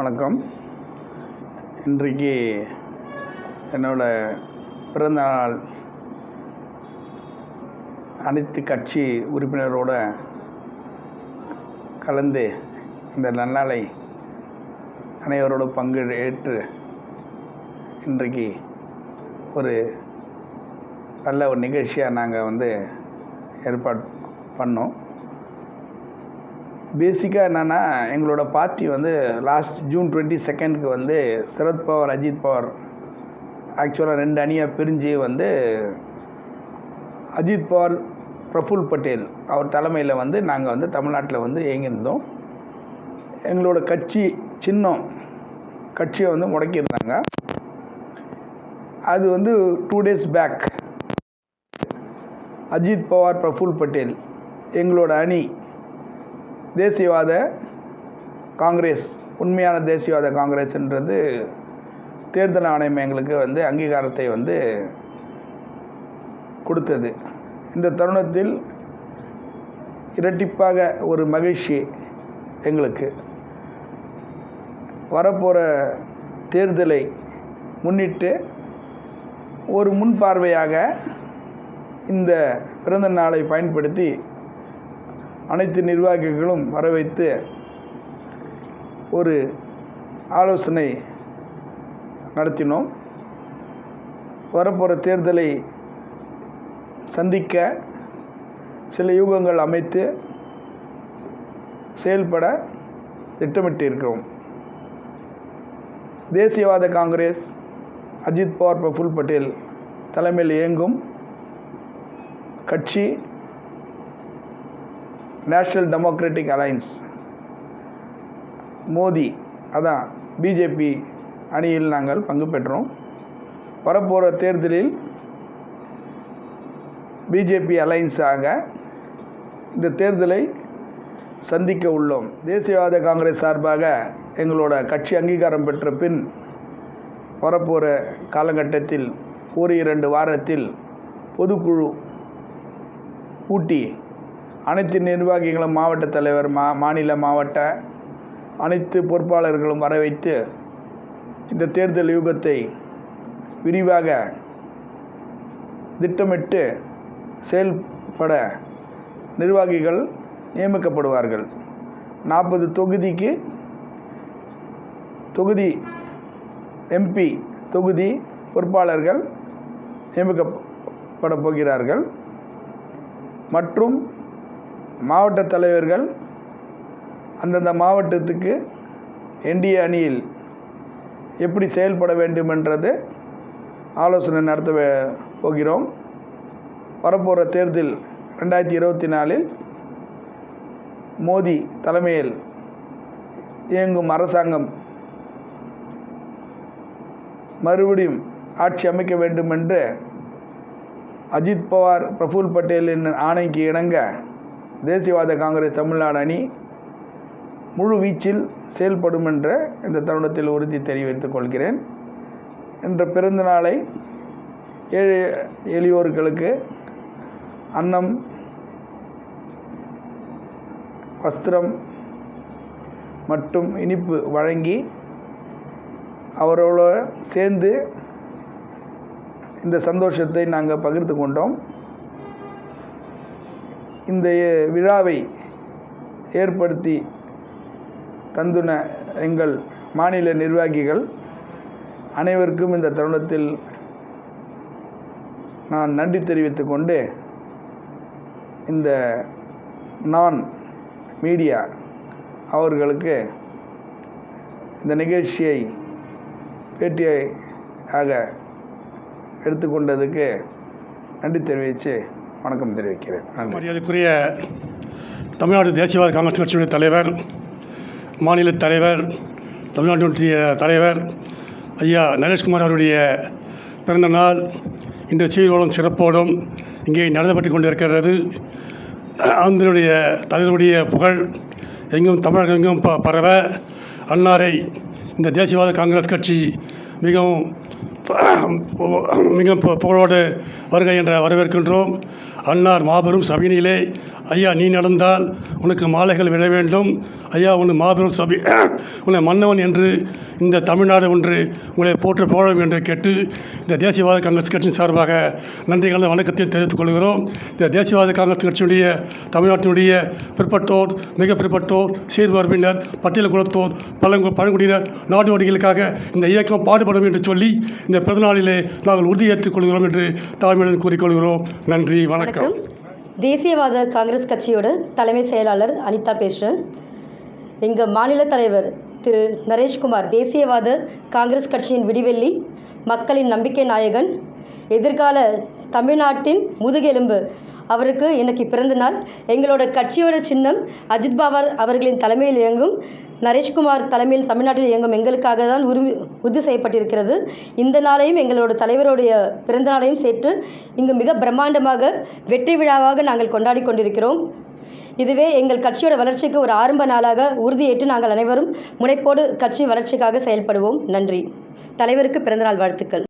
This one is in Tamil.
வணக்கம். இன்றைக்கு என்னோட பிறந்த நாள் அனைத்து கட்சி உறுப்பினரோட கலந்து இந்த நன்னாளை அனைவரோட பங்கு ஏற்று இன்றைக்கு ஒரு நல்ல ஒரு நிகழ்ச்சியாக நாங்கள் வந்து ஏற்பாடு பண்ணோம். பேசிக்காக என்னென்னா எங்களோட பார்ட்டி வந்து லாஸ்ட் ஜூன் டுவெண்ட்டி செகண்டுக்கு வந்து சரத்பவார் அஜித் பவார் ஆக்சுவலாக ரெண்டு அணியாக பிரிஞ்சு வந்து அஜித் பவார் பிரஃபுல் பட்டேல் அவர் தலைமையில் வந்து நாங்கள் வந்து தமிழ்நாட்டில் வந்து இயங்கியிருந்தோம். எங்களோட கட்சி சின்னம் கட்சியை வந்து முடக்கியிருந்தாங்க. அது வந்து two days back Ajit Pawar Praful Patel எங்களோட அணி தேசியவாத காங்கிரஸ் உண்மையான தேசியவாத காங்கிரஸ்ன்றது தேர்தல் ஆணையம் எங்களுக்கு வந்து அங்கீகாரத்தை வந்து கொடுத்தது. இந்த தருணத்தில் இரட்டிப்பாக ஒரு மகிழ்ச்சி எங்களுக்கு. வரப்போகிற தேர்தலை முன்னிட்டு ஒரு முன்பார்வையாக இந்த பிறந்த நாளை பயன்படுத்தி அனைத்து நிர்வாகிகளும் வர வைத்து ஒரு ஆலோசனை நடத்தினோம். வரப்போகிற தேர்தலை சந்திக்க சில யூகங்கள் அமைத்து செயல்பட திட்டமிட்டிருக்கிறோம். தேசியவாத காங்கிரஸ் அஜித் பவார் பிரஃபுல் பட்டேல் தலைமையில் இயங்கும் கட்சி நேஷ்னல் டெமோக்ராட்டிக் அலையன்ஸ் மோதி அதான் பிஜேபி அணியில் நாங்கள் பங்கு பெற்றோம். வரப்போகிற தேர்தலில் பிஜேபி அலையன்ஸாக இந்த தேர்தலை சந்திக்க உள்ளோம். தேசியவாத காங்கிரஸ் சார்பாக எங்களோட கட்சி அங்கீகாரம் பெற்ற பின் வரப்போகிற காலகட்டத்தில் ஒரு இரண்டு வாரத்தில் பொதுக்குழு கூட்டி அனைத்து நிர்வாகிகளும் மாவட்ட தலைவர் மா மாநில மாவட்ட அனைத்து பொறுப்பாளர்களும் வர வைத்து இந்த தேர்தல் யுகத்தை விரிவாக திட்டமிட்டு செயல்பட நிர்வாகிகள் நியமிக்கப்படுவார்கள். நாற்பது தொகுதிக்கு தொகுதி எம்பி தொகுதி பொறுப்பாளர்கள் நியமிக்கப்பட போகிறார்கள். மற்றும் மாவட்ட தலைவர்கள் அந்தந்த மாவட்டத்துக்கு என்டிஏ அணியில் எப்படி செயல்பட வேண்டுமென்றது ஆலோசனை நடத்த போகிறோம். வரப்போகிற தேர்தல் ரெண்டாயிரத்தி இருபத்தி நாலில் மோடி தலைமையில் இயங்கும் அரசாங்கம் மறுபடியும் ஆட்சி அமைக்க வேண்டும் என்று அஜித் பவார் பிரஃபுல் பட்டேலின் ஆணைக்கு இணங்க தேசியவாத காங்கிரஸ் தமிழ்நாடு அணி முழு வீச்சில் செயல்படும் என்ற இந்த தருணத்தில் உறுதி தெரிவித்துக் கொள்கிறேன். என்ற பிறந்த நாளை ஏழை எளியோர்களுக்கு அன்னம் வஸ்திரம் மற்றும் இனிப்பு வழங்கி அவரோட சேர்ந்து இந்த சந்தோஷத்தை நாங்கள் பகிர்ந்து கொண்டோம். இந்த விழாவை ஏற்படுத்தி தந்துன எங்கள் மாநில நிர்வாகிகள் அனைவருக்கும் இந்த தருணத்தில் நான் நன்றி தெரிவித்து கொண்டு இந்த நான் மீடியா அவர்களுக்கு இந்த நிகழ்ச்சியை பேட்டியாக எடுத்துக்கொண்டதுக்கு நன்றி தெரிவித்து வணக்கம் தெரிவிக்கிறேன். மரியாதைக்குரிய தமிழ்நாடு தேசியவாத காங்கிரஸ் கட்சியுடைய தலைவர் மாநில தலைவர் தமிழ்நாட்டினுடைய தலைவர் ஐயா நரேஷ்குமார் அவருடைய பிறந்த நாள் இந்த சீரோடும் சிறப்போடும் இங்கே நடத்தப்பட்டு கொண்டிருக்கிறது. அதனுடைய தலைவருடைய புகழ் எங்கும் தமிழகம் எங்கும் ப பரவ அன்னாரை இந்த தேசியவாத காங்கிரஸ் கட்சி மிகவும் மிக புகழோடு வருகை என்ற வரவேற்கின்றோம். அன்னார் மாபெரும் சபையினிலே ஐயா நீ நடந்தால் உனக்கு மாலைகள் விழ வேண்டும். ஐயா உன் மாபெரும் சபை உன்னை மன்னவன் என்று இந்த தமிழ்நாடு ஒன்று உங்களை போற்று புகழும் என்று கேட்டு இந்த தேசியவாத காங்கிரஸ் கட்சியின் சார்பாக நன்றி கலந்த வணக்கத்தை தெரிவித்துக் கொள்கிறோம். இந்த தேசியவாத காங்கிரஸ் கட்சியினுடைய தமிழ்நாட்டினுடைய பிற்பட்டோர் மிக பிற்பட்டோர் சீர்வரம்பினர் பட்டியல் குலத்தோர் பழங்கு பழங்குடியினர் நாடோடிகளுக்காக இந்த இயக்கம் பாடுபடும் என்று சொல்லி இந்த பிறந்தநாளிலே நாங்கள் உறுதியேற்றுக் கொள்கிறோம் என்று தாழ்மையுடன் கூறிக்கொள்கிறோம். நன்றி வணக்கம். தேசியவாத காங்கிரஸ் கட்சியோட தலைமை செயலாளர் அனிதா பேசுகிறேன். எங்கள் மாநில தலைவர் திரு நரேஷ்குமார் தேசியவாத காங்கிரஸ் கட்சியின் விடிவெள்ளி மக்களின் நம்பிக்கை நாயகன் எதிர்கால தமிழ்நாட்டின் முதுகெலும்பு. அவருக்கு இன்னைக்கு பிறந்த நாள் எங்களோட கட்சியோட சின்னம் அஜித் பாபா அவர்களின் தலைமையில் இயங்கும் நரேஷ்குமார் தலைமையில் தமிழ்நாட்டில் இயங்கும் எங்களுக்காக தான் உரிமை உறுதி செய்யப்பட்டிருக்கிறது. இந்த நாளையும் எங்களோட தலைவருடைய பிறந்த நாளையும் சேர்த்து இங்கு மிக பிரம்மாண்டமாக வெற்றி விழாவாக நாங்கள் கொண்டாடி கொண்டிருக்கிறோம். இதுவே எங்கள் கட்சியோட வளர்ச்சிக்கு ஒரு ஆரம்ப நாளாக உறுதியேற்று நாங்கள் அனைவரும் முனைப்போடு கட்சி வளர்ச்சிக்காக செயல்படுவோம். நன்றி. தலைவருக்கு பிறந்தநாள் வாழ்த்துக்கள்.